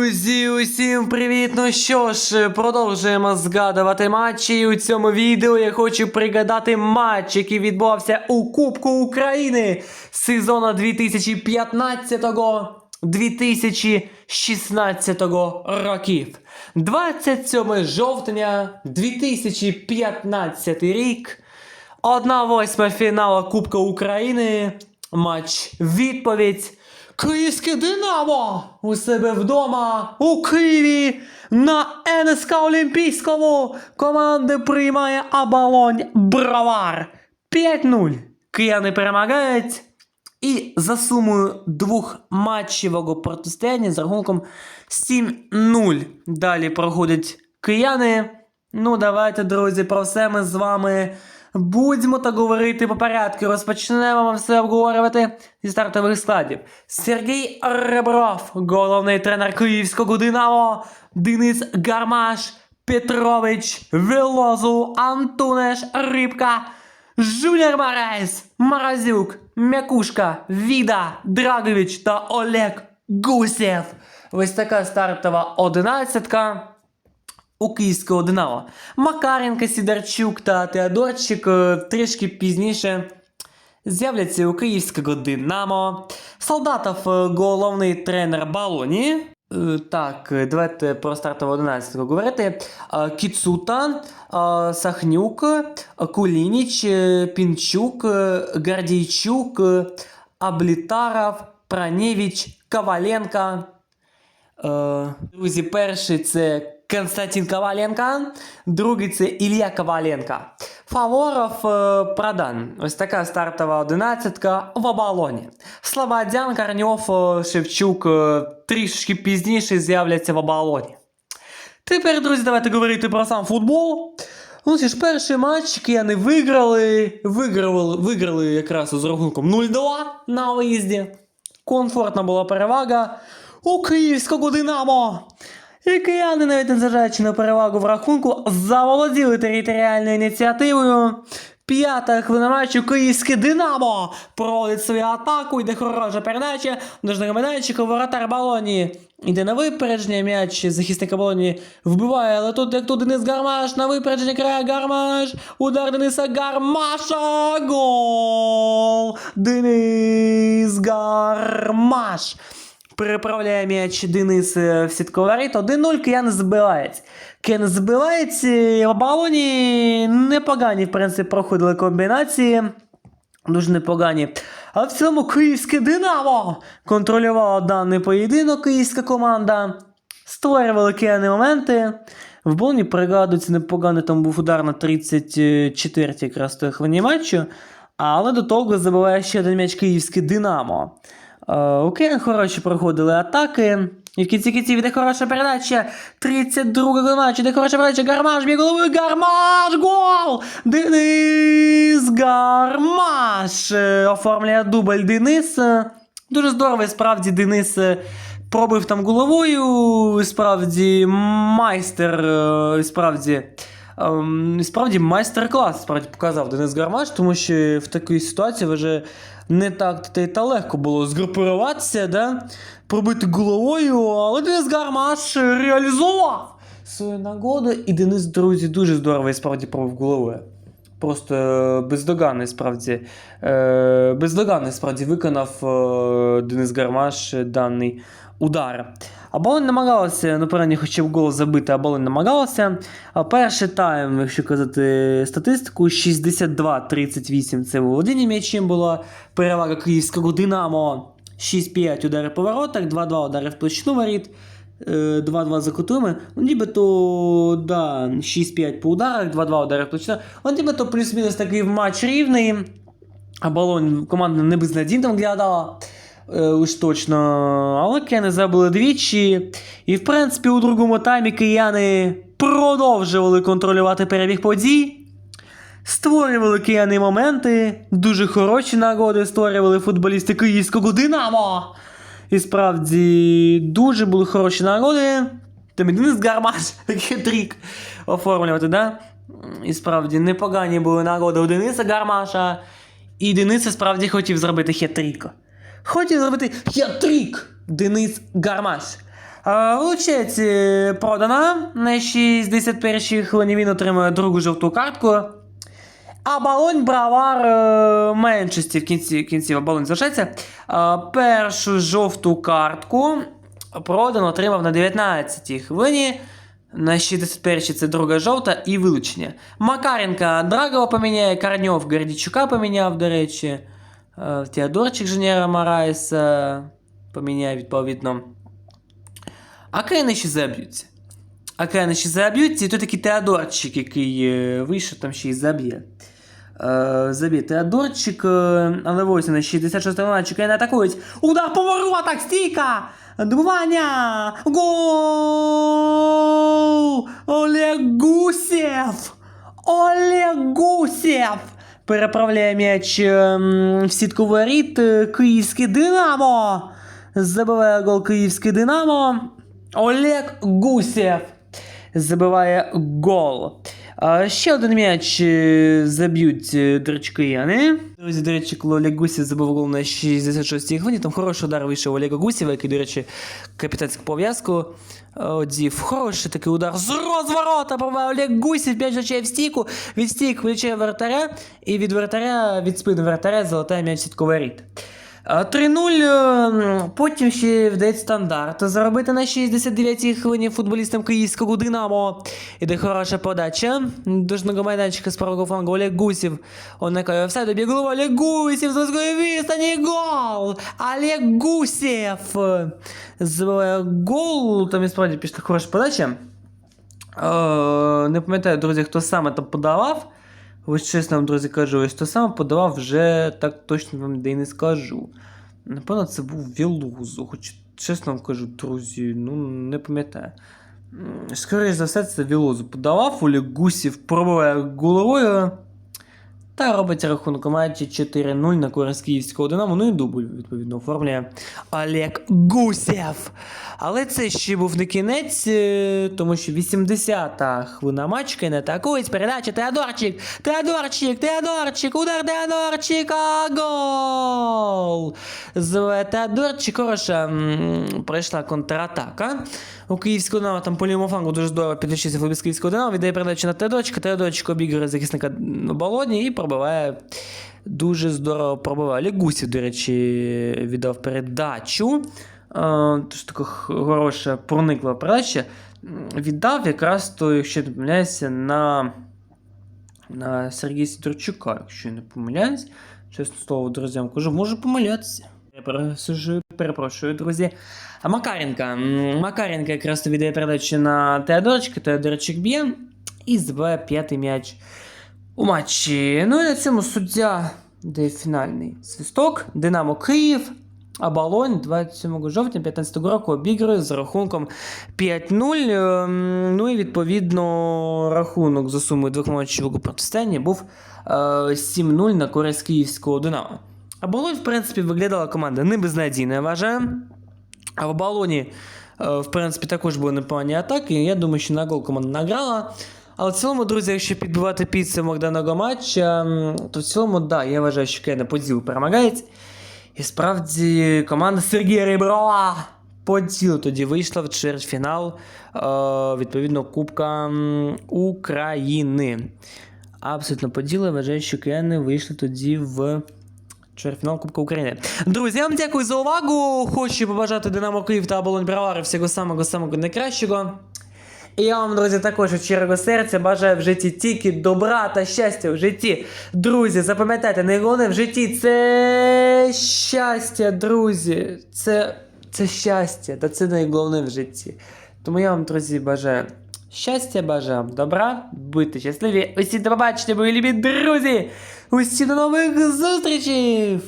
Друзі, усім привіт! Ну що ж, продовжуємо згадувати матчі. І у цьому відео я хочу пригадати матч, який відбувався у Кубку України сезону 2015-2016 років. 27 жовтня 2015 рік. 1-8 фіналу Кубка України. Матч відповідь. Київське Динамо у себе вдома у Києві на НСК Олімпійському команди приймає Абалонь Бравар 5-0. Кияни перемагають. І за сумою двох матчевого протистояння з рахунком 7-0. Далі проходять кияни. Ну, давайте, друзі, про все ми з вами будемо так говорити по порядку. Розпочнемо вам все обговорювати зі стартових складів. Сергій Ребров, головний тренер київського Динамо, Денис Гармаш, Петрович, Велозу, Антунеш, Рибка, Жуніор Марайс, Маразюк, Мякушка, Віда, Драгович та Олег Гусєв. Ось така стартова одинадцятка у київського Динамо. Макаренко, Сідарчук та Теодорчик е, трішки пізніше з'являться у київського Динамо. Солдатов е, головний тренер Балоні. Е, Так, давайте про стартову 11 говорити. Кіцута, Сахнюк, Кулініч, Пінчук, Гордійчук, е, Аблітаров, Пранєвіч, Коваленко. Друзі, перший це Константин Коваленко, другий це Ілля Коваленко. Фаворов е, Продан. Ось така стартова одинадцятка в оболоні. Слободян, Корньов, е, Шевчук е, трішки пізніше з'являться в оболоні. Тепер, друзі, давайте говорити про сам футбол. Ну, це ж перший матч, кияни виграли. Виграли, виграли якраз з рахунком 0-2 на виїзді. Комфортна була перевага у київського Динамо. І кияни, навіть незважаючи на перевагу в рахунку, заволоділи територіальною ініціативою. П'ята хвилина матчу київське Динамо проводить свою атаку, йде хороша передача, ножного майданчика, воротар Балоні. Іде на випередження, м'яч захисника Балоні вбиває, але тут як тут Денис Гармаш, на випередження крає Гармаш, удар Дениса Гармаша, гол! Денис Гармаш! Переправляє м'яч Денис е, в сітковарит. 1-0 кияни збивають. Кияни збивають. е, В оболоні непогані, в принципі, проходили комбінації. Дуже непогані. А в цілому київське Динамо контролювало даний поєдинок, київська команда. Створювали кияни моменти. В Болоні пригадується непоганий там був удар на 34 якраз той хвилині матчу. Але до того забиває ще один м'яч київське Динамо. Е, Окей, хороші проходили атаки. І в кінці кінці йде хороша передача. 32 матч, іде хороша передача. Гармаш б'є головою. Гармаш! Гол! Денис Гармаш е, оформляє дубль Денис. Дуже здорово, і справді Денис е, пробив там головою. Справді майстер. Справді. Ем, Справді майстер-клас справді показав Денис Гармаш, тому що в такій ситуації вже не так та легко було згрупуватися, да? пробити головою, але Денис Гармаш реалізував свою нагоду, і Денис, друзі, дуже здорово і справді пробив головою. Просто е, бездоганний справді, е, бездоганний справді виконав е, Денис Гармаш даний удар. А Болонь намагалася, принаймні, хоча б гол забити, а Болонь намагалася. Перший тайм, якщо казати статистику, 62-38 це володіння м'ячем була перевага київського Динамо. 6-5 удари по воротах, 2-2 удари в площину воріт, е, 2-2 за кутами. Ну, нібито, да, 6-5 по ударах, 2-2 удари в площину. Ну, нібито плюс-мінус такий матч рівний. А команда не безнадійно виглядала. Е, Уж точно, але кияни забили двічі. І, в принципі, у другому таймі кияни продовжували контролювати перебіг подій. Створювали кияни моменти, дуже хороші нагоди створювали футболісти київського Динамо. І справді дуже були хороші нагоди. Там Денис Гармаш, хитрік оформлювати, да? І справді непогані були нагоди у Дениса Гармаша. І Денис справді хотів зробити хитрік. Хотів зробити хитрік Денис Гармаш. Е, В Лучеці продана. На 61-й хвилині він отримує другу жовту картку. А балонь бравар е, меншості в кінці, кінці балонь залишається. Е, першу жовту картку продан отримав на 19-й хвилині. На 61-й це друга жовта і вилучення. Макаренка Драгова поміняє, Карньов Гордічука поміняв, до речі. Е, Теодорчик Женєра Марайса поміняє відповідно. А Кейни ще заб'ються. А Кейни ще заб'ються, і то такий Теодорчик, який е, вийшов, там ще й заб'є. Е, Теодорчик, е, але ось на 66 матчі Кейни атакують. Удар по воротах, стійка! Добування! Гол! Олег Гусєв! Олег Гусєв! Переправляє м'яч ем, в сітку воріт е, Київське Динамо. Забиває гол Київське Динамо. Олег Гусєв забиває гол. Ще один м'яч е, заб'ють е. Друзі, до речі, коли Олег Гусєв забив гол на 66-й хвилині, там хороший удар вийшов Олега Гусєва, який, до речі, капітанську пов'язку е, одів. Хороший такий удар з розворота пробиває Олег Гусєв, м'яч зачає в стійку, від стійк влічає вратаря, і від вратаря, від спини вратаря залатає м'яч воріт. А, 3-0, ем, потім ще вдається стандарт заробити на 69-й хвилині футболістам київського Динамо. Іде хороша подача. Дожного майданчика з правого флангу Олег Гусів. Он накає офсайд, обіг голову Олег Гусів, з високої відстані гол! Олег Гусєв! Забиває гол, там і справді пішла хороша подача. Е, не пам'ятаю, друзі, хто саме там подавав. Ось чесно вам, друзі, кажу, ось то саме подавав, вже так точно вам де й не скажу. Напевно, це був Вілузу, хоч чесно вам кажу, друзі, ну не пам'ятаю. Скоріше за все, це Вілозу подавав, у Гусів пробиває головою. Та робить матчі 4-0 на користь київського Динамо. Ну і дубль, відповідно, оформлює Олег Гусєв. Але це ще був не кінець, е, тому що 80-та хвилина матчка не атакують. Передача Теодорчик. Теодорчик, Теодорчик, удар Теодорчика. Гол! З Теодорчик хороша пройшла контратака. У київського Динамо там по дуже здорово підвищився футболіст київського Динамо. Віддає передачу на Теодорчика. Теодорчик обігрує захисника на балоні і пробиває. Дуже здорово пробиває. Лігусів, до речі, віддав передачу. Е, Тож така хороша проникла передача. Віддав якраз то, якщо не помиляюся, на, на Сергія Сидорчука, якщо не помиляюсь. Чесно слово, друзям кажу, можу помилятися. Перепрошую, перепрошую, друзі. А Макаренка. Макаренка якраз то віддає передачу на Теодорчика, Теодорчик б'є і збиває п'ятий м'яч у матчі. Ну і на цьому суддя де фінальний свисток. Динамо Київ. А Болонь 27 жовтня 2015 року обігрує з рахунком 5-0. Ем, Ну і відповідно рахунок за сумою двох матчів у протистоянні був е, 7-0 на користь київського Динамо. А в принципі, виглядала команда не безнадійно, я вважаю. А в Болоні, е, в принципі, також були непогані атаки. Я думаю, що на гол команда награла. Але в цілому, друзі, якщо підбивати підсумок даного матча, то в цілому, да, я вважаю, що Кена по ділу перемагають. І справді команда Сергія Реброва по ділу тоді вийшла в чвертьфінал е, відповідно Кубка України. Абсолютно поділ, вважаю, що кияни вийшли тоді в чвертьфінал Кубка України. Друзі, я вам дякую за увагу. Хочу побажати Динамо Київ та Оболонь Бравари всього самого самого найкращого. І я вам, друзі, також від щирого серця бажаю в житті тільки добра та щастя в житті. Друзі, запам'ятайте, найголовніше в житті це щастя, друзі. Це, це щастя, та це найголовніше в житті. Тому я вам, друзі, бажаю щастя, бажаю добра, будьте щасливі. Усі до побачення, мої любі друзі! Усі до нових зустрічей!